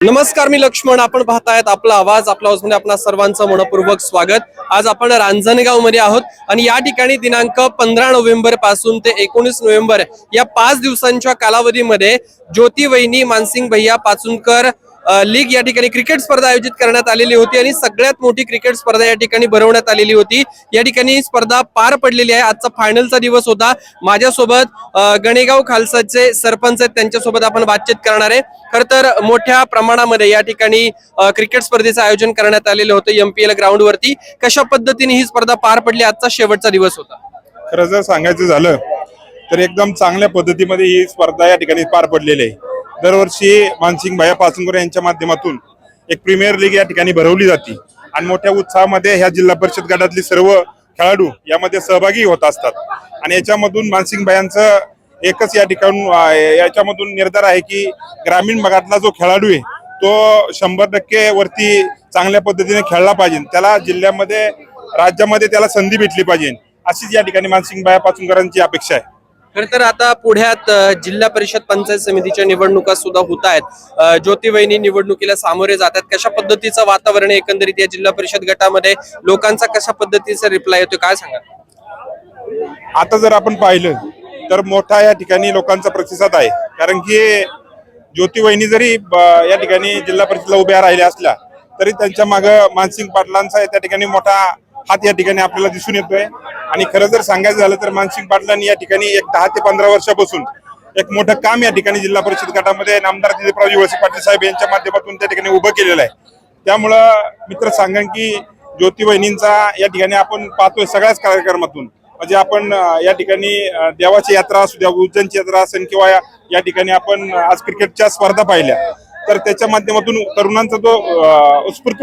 नमस्कार मी लक्ष्मण. आपण पाहतायत आपला आवाज आपला आवाजमध्ये आपणा सर्वांचं मनपूर्वक स्वागत. आज आपण रांजणगावमध्ये आहोत आणि या ठिकाणी दिनांक पंधरा नोव्हेंबरपासून ते एकोणीस नोव्हेंबर या पाच दिवसांच्या कालावधीमध्ये ज्योती वहिनी मानसिंग भैया पाचुनकर लीग या ठिकाणी क्रिकेट स्पर्धा आयोजित करण्यात आलेली होती आणि सगळ्यात मोठी क्रिकेट स्पर्धा या ठिकाणी भरवण्यात आलेली होती. या ठिकाणी स्पर्धा पार पडलेली आहे. आजचा फायनलचा दिवस होता. माझ्यासोबत गणेगाव खालसाचे सरपंच आहेत. त्यांच्यासोबत आपण बातचीत करणार आहे. खर तर मोठ्या प्रमाणामध्ये या ठिकाणी क्रिकेट स्पर्धेचं आयोजन करण्यात आलेलं होतं एमपीएल ग्राउंड वरती कशा पद्धतीने ही स्पर्धा पार पडली? आजचा शेवटचा दिवस होता. खरं जर सांगायचं झालं तर एकदम चांगल्या पद्धतीमध्ये ही स्पर्धा या ठिकाणी पार पडलेली आहे. दरवर्षी मानसिंग भाया पासनकर यांच्या माध्यमातून एक प्रीमियर लीग या ठिकाणी भरवली जाते. आणि मोठ्या उत्साहामध्ये ह्या जिल्हा परिषद गटातले सर्व खेळाडू यामध्ये सहभागी होत असतात. आणि याच्यामधून मानसिंग भायांचं एकच या ठिकाण याच्यामधून निर्धार आहे की ग्रामीण भागातला जो खेळाडू आहे तो शंभर टक्के वरती चांगल्या पद्धतीने खेळला पाहिजे. त्याला जिल्ह्यामध्ये राज्यामध्ये त्याला संधी भेटली पाहिजे. अशीच या ठिकाणी मानसिंग भाया पाचुंकरांची अपेक्षा आहे. खर तर आता पुढ्यात जिल्हा परिषद पंचायत समितीच्या निवडणुका सुद्धा होत आहेत. अ, ज्योतिवहिनी निवडणुकीला सामोरे जातात कशा पद्धतीचं वातावरण एकंदरीत या जिल्हा परिषद गटामध्ये? लोकांचा कशा पद्धतीचा रिप्लाय येतो काय सांगा आता जर आपण पाहिलं तर मोठा या ठिकाणी लोकांचा प्रतिसाद आहे. कारण की ज्योती वहिनी जरी या ठिकाणी जिल्हा परिषदला उभ्या राहिल्या असल्या तरी त्यांच्या माग मानसिंग पाटलांचा त्या ठिकाणी मोठा हात या ठिकाणी आपल्याला दिसून येतोय. आणि खरं जर सांगायचं झालं तर मानसिंग पाटलांनी या ठिकाणी एक दहा ते पंधरा वर्षापासून एक मोठं काम या ठिकाणी जिल्हा परिषद गटामध्ये नामदार दिलीपरावजी वळसे पाटील साहेब यांच्या माध्यमातून त्या ठिकाणी उभं केलेलं आहे. त्यामुळं मित्र सांगेन की ज्योती वहिनींचा या ठिकाणी आपण पाहतोय सगळ्याच कार्यक्रमातून. म्हणजे आपण या ठिकाणी देवाची यात्रा असू द्या उज्जैनची यात्रा असेल किंवा या ठिकाणी आपण आज क्रिकेटच्या स्पर्धा पाहिल्या तर त्याच्या माध्यमातून तरुणांचा जो उत्स्फूर्त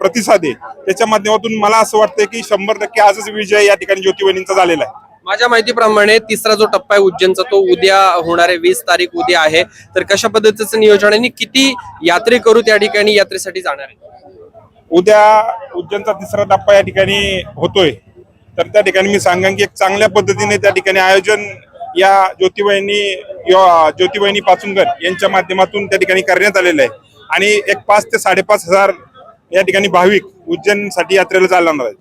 प्रतिसाद आहे त्याच्या माध्यमातून मला असं वाटतंय की शंभर टक्के आजच विजय या ठिकाणी ज्योती वहिनींचा झालेला आहे. माझ्या माहितीप्रमाणे तिसरा जो टप्पा आहे उज्जैनचा तो उद्या होणार आहे वीस तारीख उद्या आहे. तर कशा पद्धतीचं नियोजन आहे आणि किती यात्रेकरू त्या ठिकाणी यात्रेसाठी जाणार आहे? उद्या उज्जैनचा तिसरा टप्पा या ठिकाणी होतोय. तर त्या ठिकाणी मी सांगेन की एक चांगल्या पद्धतीने त्या ठिकाणी आयोजन या ज्योतिबाईंनी ज्योतिबाईनी पाचुंगर यांच्या माध्यमातून त्या ठिकाणी करण्यात आलेलं आहे. आणि एक पाच ते साडेपाच हजार या ठिकाणी भाविक उज्जैनसाठी यात्रेला चालणार आहेत.